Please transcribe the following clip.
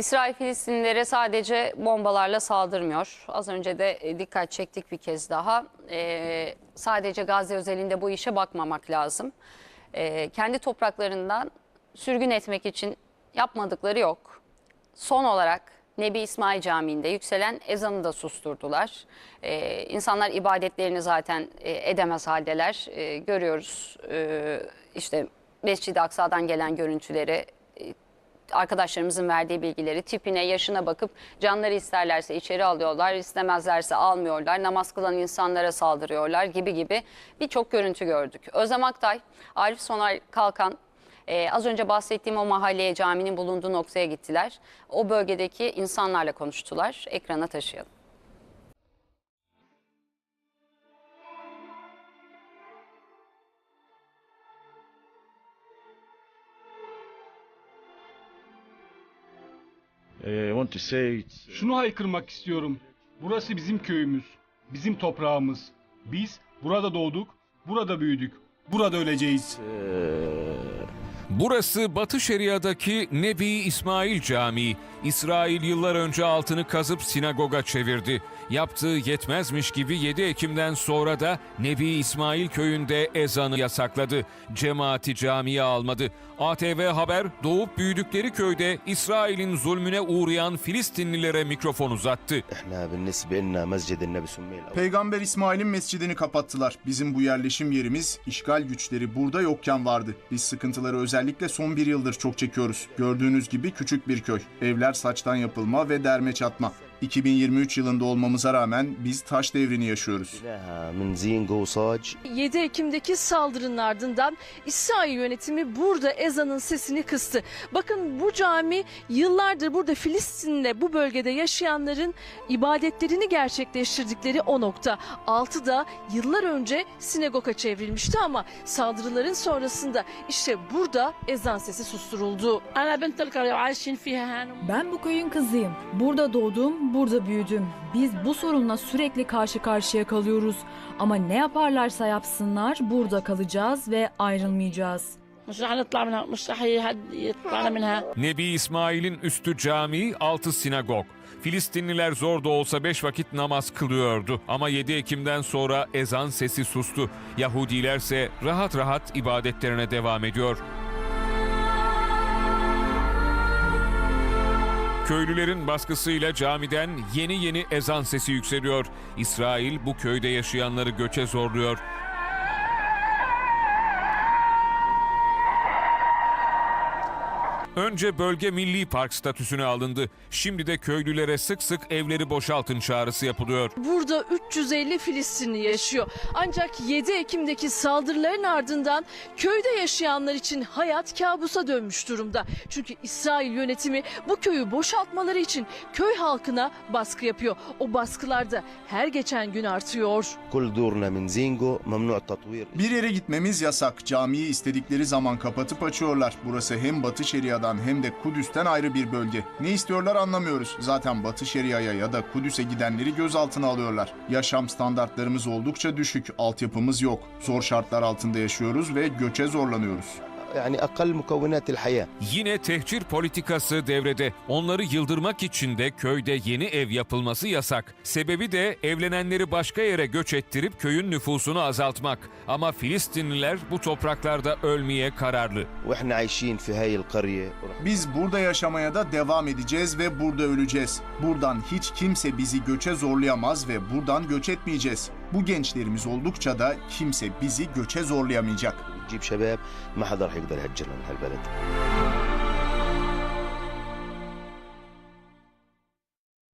İsrail Filistinlilere sadece bombalarla saldırmıyor. Az önce de e, dikkat çektik bir kez daha. Ee, sadece Gazze özelinde bu işe bakmamak lazım. Ee, kendi topraklarından sürgün etmek için yapmadıkları yok. Son olarak Nebi İsmail Camii'nde yükselen ezanı da susturdular. Ee, insanlar ibadetlerini zaten e, edemez haldeler. Ee, görüyoruz ee, işte Mescid-i Aksa'dan gelen görüntüleri, e, arkadaşlarımızın verdiği bilgileri tipine, yaşına bakıp canları isterlerse içeri alıyorlar, istemezlerse almıyorlar, namaz kılan insanlara saldırıyorlar gibi gibi birçok görüntü gördük. Özlem Aktay, Arif Soner Kalkan ee, az önce bahsettiğim o mahalleye caminin bulunduğu noktaya gittiler. O bölgedeki insanlarla konuştular. Ekrana taşıyalım. I want to say Şunu haykırmak istiyorum. Burası bizim köyümüz, bizim toprağımız. Biz burada doğduk, burada büyüdük, burada öleceğiz. Burası Batı Şeria'daki Nebi İsmail Camii. İsrail yıllar önce altını kazıp sinagoga çevirdi. Yaptığı yetmezmiş gibi 7 Ekim'den sonra da Nebi İsmail köyünde ezanı yasakladı. Cemaati camiye almadı. ATV Haber doğup büyüdükleri köyde İsrail'in zulmüne uğrayan Filistinlilere mikrofon uzattı. Peygamber İsmail'in mescidini kapattılar. Bizim bu yerleşim yerimiz işgal güçleri burada yokken vardı. Biz sıkıntıları özel özellikle son bir yıldır çok çekiyoruz. Gördüğünüz gibi küçük bir köy. Evler saçtan yapılma ve derme çatma. 2023 yılında olmamıza rağmen biz taş devrini yaşıyoruz. 7 Ekim'deki saldırının ardından İsrail yönetimi burada ezanın sesini kıstı. Bakın bu cami yıllardır burada Filistin'de bu bölgede yaşayanların ibadetlerini gerçekleştirdikleri o nokta. Altı da yıllar önce sinagoga çevrilmişti ama saldırıların sonrasında işte burada ezan sesi susturuldu. Ben bu köyün kızıyım. Burada doğdum, Burada büyüdüm. Biz bu sorunla sürekli karşı karşıya kalıyoruz. Ama ne yaparlarsa yapsınlar burada kalacağız ve ayrılmayacağız. Nebi İsmail'in üstü cami, altı sinagog. Filistinliler zor da olsa beş vakit namaz kılıyordu ama 7 Ekim'den sonra ezan sesi sustu. Yahudilerse rahat rahat ibadetlerine devam ediyor. Köylülerin baskısıyla camiden yeni yeni ezan sesi yükseliyor. İsrail bu köyde yaşayanları göçe zorluyor. Önce bölge milli park statüsüne alındı. Şimdi de köylülere sık sık evleri boşaltın çağrısı yapılıyor. Burada 350 Filistinli yaşıyor. Ancak 7 Ekim'deki saldırıların ardından köyde yaşayanlar için hayat kabusa dönmüş durumda. Çünkü İsrail yönetimi bu köyü boşaltmaları için köy halkına baskı yapıyor. O baskılar da her geçen gün artıyor. Bir yere gitmemiz yasak. Camiyi istedikleri zaman kapatıp açıyorlar. Burası hem Batı Şeria'dan hem de Kudüs'ten ayrı bir bölge. Ne istiyorlar anlamıyoruz. Zaten Batı Şeria'ya ya da Kudüs'e gidenleri gözaltına alıyorlar. Yaşam standartlarımız oldukça düşük. Altyapımız yok. Zor şartlar altında yaşıyoruz ve göçe zorlanıyoruz yani akal mukavinat haya. Yine tehcir politikası devrede. Onları yıldırmak için de köyde yeni ev yapılması yasak. Sebebi de evlenenleri başka yere göç ettirip köyün nüfusunu azaltmak. Ama Filistinliler bu topraklarda ölmeye kararlı. Biz burada yaşamaya da devam edeceğiz ve burada öleceğiz. Buradan hiç kimse bizi göçe zorlayamaz ve buradan göç etmeyeceğiz. Bu gençlerimiz oldukça da kimse bizi göçe zorlayamayacak. تجيب شباب ما حدا رح يقدر يهجرنا من هالبلد